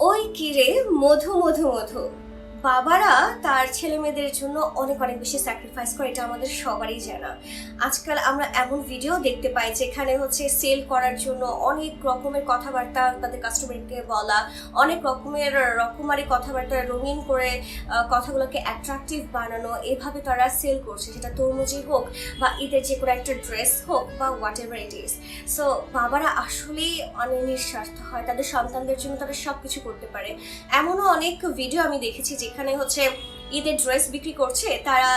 ওই কিরে মধু মধু মধু। বাবারা তার ছেলে মেয়েদের জন্য অনেক অনেক বেশি স্যাক্রিফাইস করে, এটা আমাদের সবারই জানা। আজকাল আমরা এমন ভিডিও দেখতে পাই যেখানে হচ্ছে সেল করার জন্য অনেক রকমের কথাবার্তা তাদের কাস্টমারকে বলা, অনেক রকমের রকমারি কথাবার্তা রঙিন করে কথাগুলোকে অ্যাট্রাকটিভ বানানো, এভাবে তারা সেল করছে। সেটা তরমুজি হোক বা ঈদের যে কোনো একটা ড্রেস হোক বা whatever it is so বাবারা আসলেই অনেক নিঃস্বার্থ হয়। তাদের সন্তানদের জন্য তারা সব কিছু করতে পারে। এমনও অনেক ভিডিও আমি দেখেছি যেখানে হচ্ছে ঈদের ড্রেস বিক্রি করছে, তারা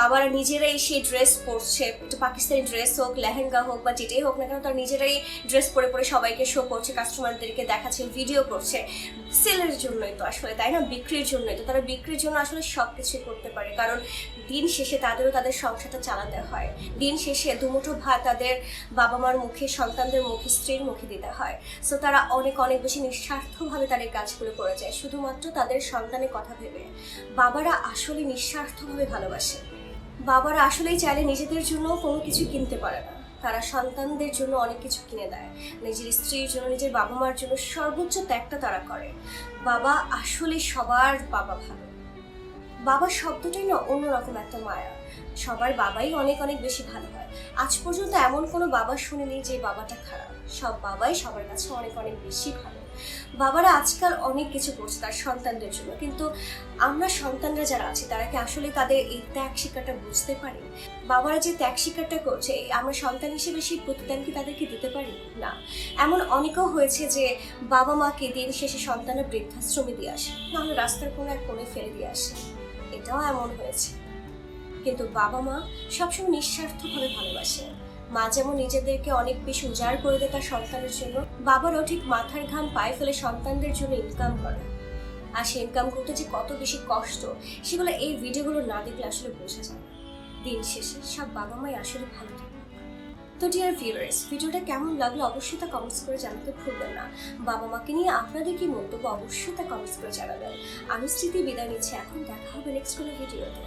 বাবারা নিজেরাই সেই ড্রেস পরছে। পাকিস্তানি ড্রেস হোক, লেহেঙ্গা হোক বা যেটাই হোক না কেন, তারা নিজেরাই ড্রেস পরে পরে সবাইকে শো করছে কাস্টমারদেরকে দেখাচ্ছে ভিডিও করছে। সেলের জন্যই তো আসলে, তাই না? বিক্রির জন্যই তো। তারা বিক্রির জন্য আসলে সব কিছুই করতে পারে। কারণ দিন শেষে তাদেরও তাদের সংসারটা চালাতে হয়। দিন শেষে দুমুঠো ভাত তাদের বাবা মার মুখে, সন্তানদের মুখে, স্ত্রীর মুখে দিতে হয়। সো তারা অনেক অনেক বেশি নিঃস্বার্থভাবে তাদের কাজগুলো করে যায়। শুধুমাত্র তাদের সন্তানের কথা ভেবে। বাবারা আসলে নিঃস্বার্থভাবে ভালোবাসে। বাবারা আসলেই চাইলে নিজেদের জন্য কোনো কিছু কিনতে পারে না। তারা সন্তানদের জন্য অনেক কিছু কিনে দেয়। নিজের স্ত্রীর জন্য, নিজের বাবা মার জন্য সর্বোচ্চ ত্যাগটা তারা করে। বাবা আসলে সবার বাবা ভালো। বাবা শব্দটাই না অন্যরকম একটা মায়া। সবার বাবাই অনেক অনেক বেশি ভালো হয়। আজ পর্যন্ত এমন কোনো বাবা শুনিনি যে বাবাটা খারাপ। সব বাবাই সবার কাছে অনেক অনেক বেশি ভালো। বাবারা আজকাল অনেক কিছু করছে তার সন্তানদের জন্য। কিন্তু আমরা সন্তানরা যারা আছি, তারা কি আসলে তাদের এই ত্যাগ শিক্ষাটা বুঝতে পারি? বাবারা যে ত্যাগ শিক্ষাটা করছে আমরা সন্তান হিসেবে সেই প্রতিদান কি তাদেরকে দিতে পারি? না। এমন অনেকেও হয়েছে যে বাবা মাকে দিন শেষে সন্তানের বৃদ্ধাশ্রমে দিয়ে আসে, নাহলে রাস্তার কোনো এক কোণে ফেলে দিয়ে আসে। এটাও এমন হয়েছে। কিন্তু বাবা মা সবসময় নিঃস্বার্থভাবে ভালোবাসে। মা যেমন নিজেদেরকে অনেক বেশি উজাড় করে দেয় তার সন্তানের জন্য বাবারও ঠিক মাথার ঘাম পায়ে ফেলে সন্তানদের জন্য ইনকাম করে। আর সে ইনকাম করতে যে কত বেশি কষ্ট, সেগুলো এই ভিডিওগুলো না দেখলে আসলে বোঝা যায়। দিন শেষে সব বাবা মাই আসলে ভালো থাকে তো ডিয়ার ভিউয়ার্স ভিডিওটা কেমন লাগল অবশ্যই তা কমেন্টস করে জানাতে ভুলবেন না। বাবা মাকে নিয়ে আপনাদের কি মন্তব্য অবশ্যই তা কমেন্টস করে জানাবেন। আমি স্মৃতি বিদায় নিচ্ছি, এখন দেখা হবে নেক্সট কোনো ভিডিওতে